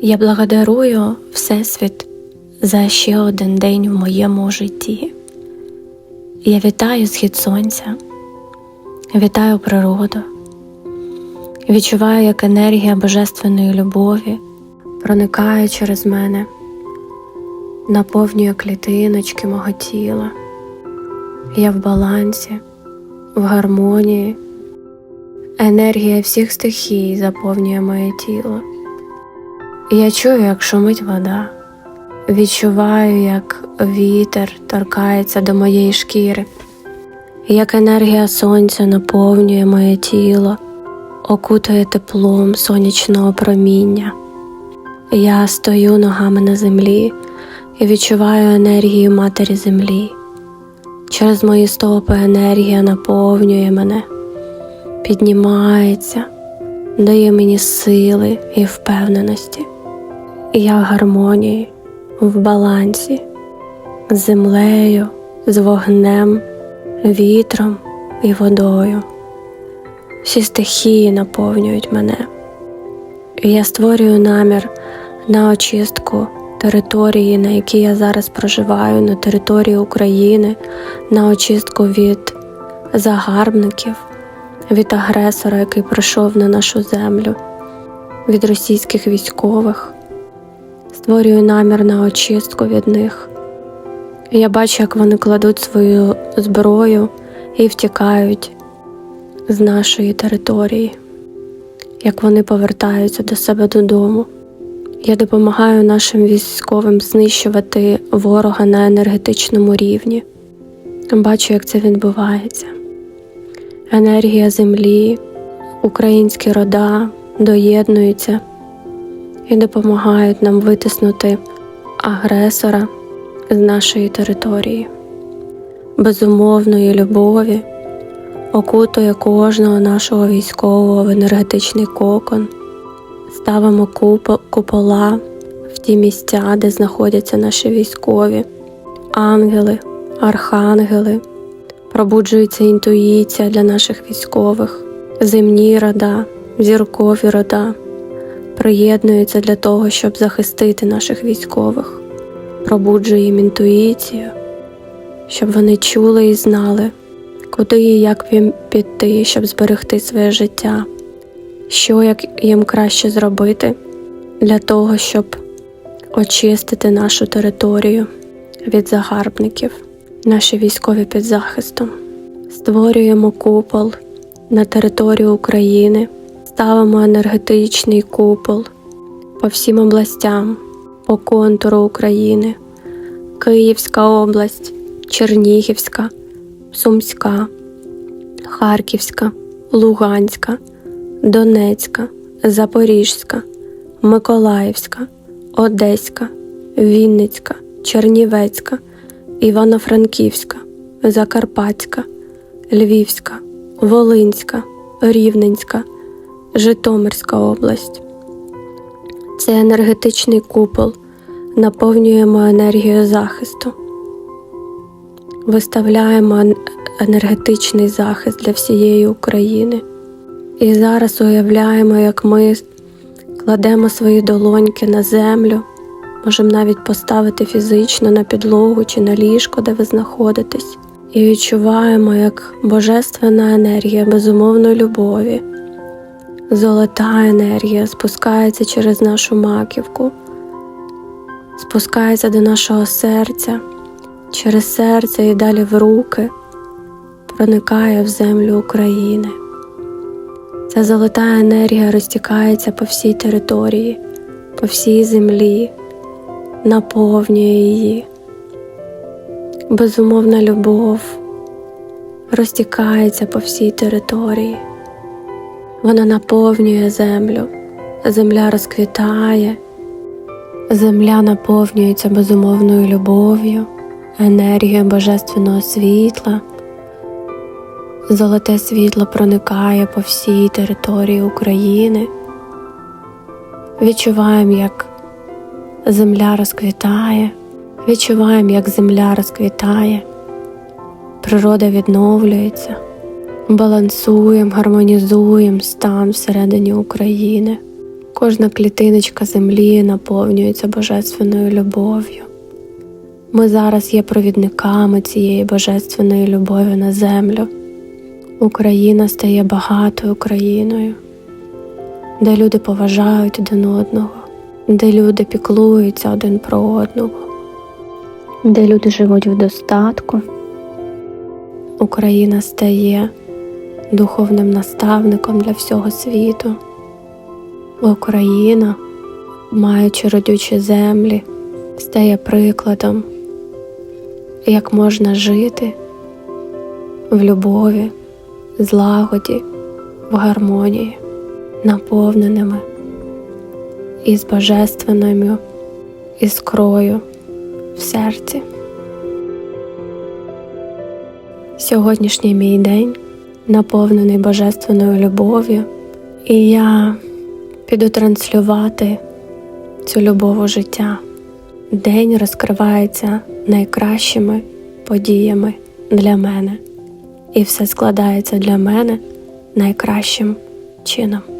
Я благодарую Всесвіт за ще один день в моєму житті. Я вітаю схід сонця, вітаю природу, відчуваю, як енергія божественної любові проникає через мене, наповнює клітиночки мого тіла. Я в балансі, в гармонії. Енергія всіх стихій заповнює моє тіло. Я чую, як шумить вода, відчуваю, як вітер торкається до моєї шкіри, як енергія сонця наповнює моє тіло, окутує теплом сонячного проміння. Я стою ногами на землі і відчуваю енергію Матері Землі. Через мої стопи енергія наповнює мене, піднімається, дає мені сили і впевненості. Я в гармонії, в балансі, з землею, з вогнем, вітром і водою. Всі стихії наповнюють мене. Я створюю намір на очистку території, на якій я зараз проживаю, на території України, на очистку від загарбників, від агресора, який прийшов на нашу землю, від російських військових. Створюю намір на очистку від них. Я бачу, як вони кладуть свою зброю і втікають з нашої території, як вони повертаються до себе додому. Я допомагаю нашим військовим знищувати ворога на енергетичному рівні. Бачу, як це відбувається. Енергія землі, українські рода доєднуються і допомагають нам витиснути агресора з нашої території. Безумовної любові окутує кожного нашого військового в енергетичний кокон. Ставимо купола в ті місця, де знаходяться наші військові, ангели, архангели, пробуджується інтуїція для наших військових, земні рода, зіркові рода приєднуються для того, щоб захистити наших військових, пробуджує їм інтуїцію, щоб вони чули і знали, куди і як їм піти, щоб зберегти своє життя. Що як їм краще зробити для того, щоб очистити нашу територію від загарбників, наші військові під захистом. Створюємо купол на територію України, ставимо енергетичний купол по всім областям, по контуру України, Київська область, Чернігівська, Сумська, Харківська, Луганська. Донецька, Запорізька, Миколаївська, Одеська, Вінницька, Чернівецька, Івано-Франківська, Закарпатська, Львівська, Волинська, Рівненська, Житомирська область. Це енергетичний купол. Наповнюємо енергію захисту. Виставляємо енергетичний захист для всієї України. І зараз уявляємо, як ми кладемо свої долоньки на землю, можемо навіть поставити фізично на підлогу чи на ліжко, де ви знаходитесь, і відчуваємо, як божественна енергія безумовної любові, золота енергія спускається через нашу маківку, спускається до нашого серця, через серце і далі в руки, проникає в землю України. Ця золота енергія розтікається по всій території, по всій землі, наповнює її. Безумовна любов розтікається по всій території. Вона наповнює землю, земля розквітає, земля наповнюється безумовною любов'ю, енергією божественного світла. Золоте світло проникає по всій території України. Відчуваємо, як земля розквітає, відчуваємо, як земля розквітає, природа відновлюється, балансуємо, гармонізуємо стан всередині України. Кожна клітиночка землі наповнюється божественною любов'ю. Ми зараз є провідниками цієї божественної любові на землю. Україна стає багатою країною, де люди поважають один одного, де люди піклуються один про одного, де люди живуть в достатку. Україна стає духовним наставником для всього світу. Бо Україна, маючи родючі землі, стає прикладом, як можна жити в любові, злагоді, в гармонії, наповненими із божественною іскрою в серці. Сьогоднішній мій день наповнений божественною любов'ю, і я піду транслювати цю любов у життя. День розкривається найкращими подіями для мене, і все складається для мене найкращим чином.